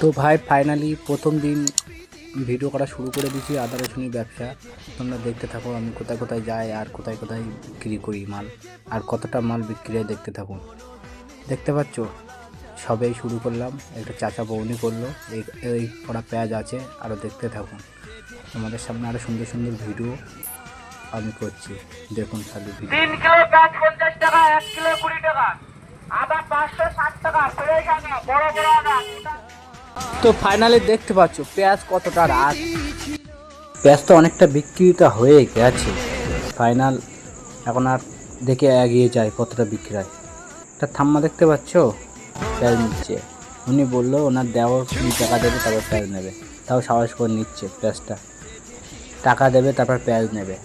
তো ভাই ফাইনালি প্রথম দিন ভিডিও করা শুরু করে দিয়েছি, আদা রসুনের ব্যবসা। তোমরা দেখতে থাকো আমি কোথায় কোথায় যাই আর কোথায় কোথায় বিক্রি করি মাল, আর কতটা মাল বিক্রি হয় দেখতে থাকুন দেখতে পাচ্ছ? সবেই শুরু করলাম, একটা চাচা বৌনি করল, এই এই কটা পেঁয়াজ আছে আরও দেখতে থাকুন তোমাদের সামনে আরও সুন্দর সুন্দর ভিডিও আমি করছি, দেখুন খালি টাকা পাঁচশো ষাট টাকা বড় বড় তো ফাইনালি দেখতে পাচ্ছ, পেঁয়াজ কতটা রাত। পেঁয়াজ তো অনেকটা বিক্রিটা হয়ে গেছে। ফাইনাল এখন আর দেখে এগিয়ে যায় কতটা বিক্রি হয় একটা থাম্মা দেখতে পাচ্ছ পেঁয়াজ নিচ্ছে। উনি বলল, ওনার দেওয়ার কুড়ি টাকা দেবে, তারপর পেঁয়াজ নেবে। তাও সাহস করে নিচ্ছে পেঁয়াজটা। টাকা দেবে, তারপর পেঁয়াজ নেবে।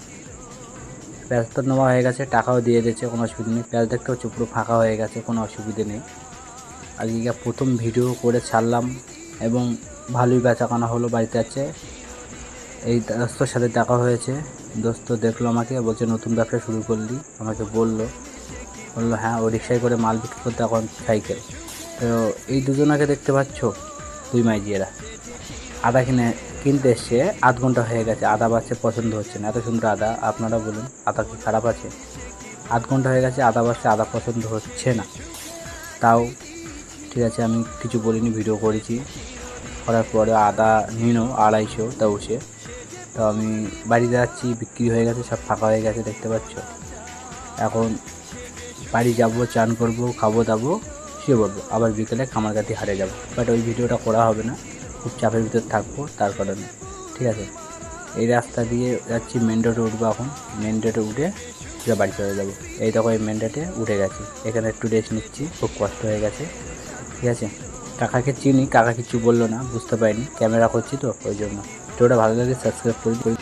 পেঁয়াজ তো নেওয়া হয়ে গেছে, টাকাও দিয়ে দিয়েছে, কোনো অসুবিধা নেই। পেঁয়াজ দেখতে হচ্ছে পুরো ফাঁকা হয়ে গেছে, কোনো অসুবিধে নেই। আজকে প্রথম ভিডিও করে ছাড়লাম। এবং ভালোই বেচাকেনা হলো বাড়িতে আছে। এই দোস্তর সাথে দেখা হয়েছে। দোস্ত দেখল আমাকে, বলছে, নতুন ব্যবসা শুরু করলি। আমাকে বলল বলল হ্যাঁ ও রিক্সায় করে মাল বিক্রি করতে এখন সাইকেল। তো এই দুজনাকে দেখতে পাচ্ছ, দুই মাইজিয়েরা। আদা কিনে, কিনতে এসছে, আধ ঘণ্টা হয়ে গেছে, আদা বাচ্চা পছন্দ হচ্ছে না। এত সুন্দর আদা, আপনারা বলুন, আদা কি খারাপ আছে? আধ ঘণ্টা হয়ে গেছে, আদা বাচ্চা আদা পছন্দ হচ্ছে না। তাও ঠিক আছে, আমি কিছু বলিনি ভিডিও করেছি। করার পরে আদা নিল আড়াইশো, তা সে তো আমি বাড়িতে যাচ্ছি, বিক্রি হয়ে গেছে, সব ফাঁকা হয়ে গেছে, দেখতে পাচ্ছ। এখন বাড়ি যাব, চান করব, খাব, দাবো, শুয়ে পড়ব। আবার বিকেলে খামার কামারগাতি হারে যাব। বাট ওই ভিডিওটা করা হবে না। খুব চাপের ভিতর থাকব, তার কারণে। ঠিক আছে? এই রাস্তা দিয়ে যাচ্ছি মেন রোডে উঠবো এখন। মেন রোডে উঠে বাড়ি চলে যাব। এই দেখো এই মেন রোডে উঠে গেছি। এখানে একটু রেস্ট নিচ্ছি, খুব কষ্ট হয়ে গেছে। ঠিক আছে? কাকাকে চিনি কাকা কিছু বলল না, বুঝতে পারিনি। ক্যামেরা করছি তো, ওই জন্য। ভিডিওটা ভালো লাগে সাবস্ক্রাইব করি